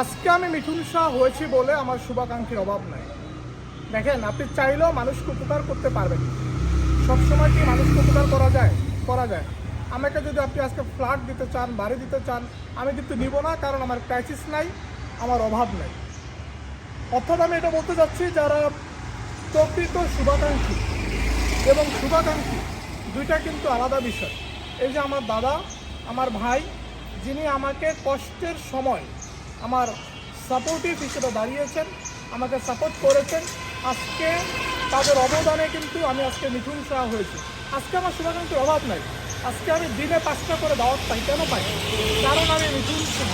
আজকে আমি মিঠুন শাহ হয়েছি বলে আমার শুভাকাঙ্ক্ষীর অভাব নাই। দেখেন, আপনি চাইলেও মানুষকে উপকার করতে পারবেন সবসময় কি মানুষকে উপকার করা যায়? করা যায়। আমাকে যদি আপনি আজকে ফ্ল্যাট দিতে চান, বাড়ি দিতে চান, আমি কিন্তু নিব না কারণ আমার ক্রাইসিস নাই, আমার অভাব নাই। অর্থাৎ আমি এটা বলতে চাচ্ছি, যারা প্রকৃত শুভাকাঙ্ক্ষী এবং শুভাকাঙ্ক্ষী, দুইটা কিন্তু আলাদা বিষয়। এই যে আমার দাদা, আমার ভাই, যিনি আমাকে কষ্টের সময় আমার সাপোর্টিভ হিসেবে দাঁড়িয়েছেন, আমাকে সাপোর্ট করেছেন। আজকে তাদের অবদানে কিন্তু আমি আজকে মিঠুন শাহ হয়েছি। আজকে আমার শুভাকাঙ্ক্ষীর অভাব নাই। আজকে আমি দিনে পাঁচটা করে দাওয়াত পাই, কেন পাই? কারণ আমি মিঠুন শাহ।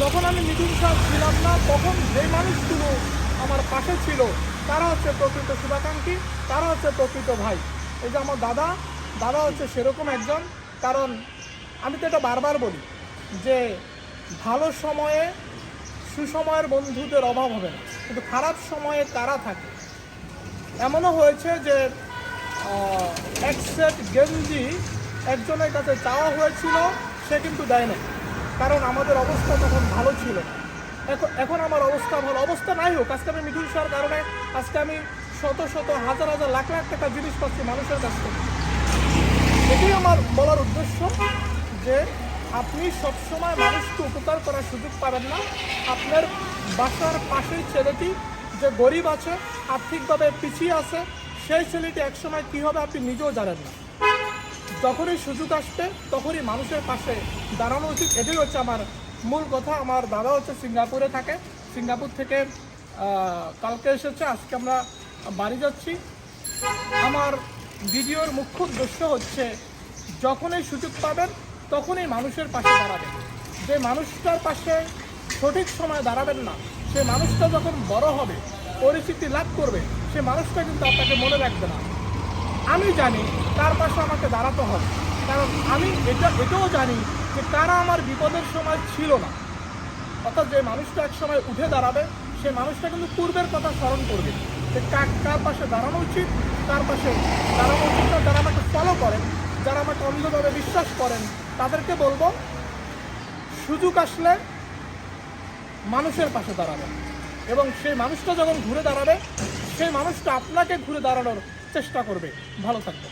যখন আমি মিঠুন শাহ ছিলাম না, তখন যে মানুষগুলো আমার পাশে ছিল, তারা হচ্ছে প্রকৃত শুভাকাঙ্ক্ষী, তারা হচ্ছে প্রকৃত ভাই। এই যে আমার দাদা দাদা হচ্ছে সেরকম একজন। কারণ আমি তো এটা বারবার বলি যে, ভালো সময়ে সুসময়ের বন্ধুদের অভাব হবে না। কিন্তু খারাপ সময়ে তারা থাকে? এমনও হয়েছে যে এক সেট গেঞ্জি একজনের কাছে চাওয়া হয়েছিল, সে কিন্তু দেয় না কারণ আমাদের অবস্থা তখন ভালো ছিল এখন এখন আমার অবস্থা ভালো। অবস্থা নাই হোক, আজকে আমি মিঠুন শাহর কারণে আজকে আমি শত শত, হাজার হাজার, লাখ লাখ টাকা জিনিস পাচ্ছি মানুষের কাছ থেকে। এটাই আমার বলার উদ্দেশ্য যে আপনি সবসময় মানুষকে উপকার করার সুযোগ পাবেন না। আপনার বাসার পাশের ছেলেটি যে গরিব আছে, আর্থিকভাবে পিছিয়ে আছে, সেই ছেলেটি একসময় কী হবে আপনি নিজেও জানেন না। যখনই সুযোগ আসবে, তখনই মানুষের পাশে দাঁড়ানো উচিত। এটাই হচ্ছে আমার মূল কথা। আমার দাদা হচ্ছে সিঙ্গাপুরে থাকে। সিঙ্গাপুর থেকে কালকে এসেছে। আজকে আমরা বাড়ি যাচ্ছি। আমার ভিডিওর মুখ্য উদ্দেশ্য হচ্ছে, যখনই সুযোগ পাবেন তখনই মানুষের পাশে দাঁড়াবেন যে মানুষটার পাশে সঠিক সময় দাঁড়াবেন না, সে মানুষটা যখন বড় হবে, পরিচিতি লাভ করবে, সে মানুষটা কিন্তু আপনাকে মনে রাখবে না। আমি জানি তার পাশে আমাকে দাঁড়াতে হবে। কারণ আমি এটা, এটাও জানি যে তারা আমার বিপদের সময় ছিল না। অর্থাৎ যে মানুষটা এক সময় উঠে দাঁড়াবে, সে মানুষটা কিন্তু পূর্বের কথা স্মরণ করবে। যে কার কার পাশে দাঁড়ানো উচিত, তার পাশে দাঁড়ানো উচিত যারা আমাকে ফলো করেন, যারা আমাকে অন্ধভাবে বিশ্বাস করেন তাদেরকে বলব, সুযোগ আসলে মানুষের পাশে দাঁড়াবে এবং সেই মানুষটা যখন ঘুরে দাঁড়াবে, সেই মানুষটা আপনাকে ঘুরে দাঁড়ানোর চেষ্টা করবে। ভালো থাকবে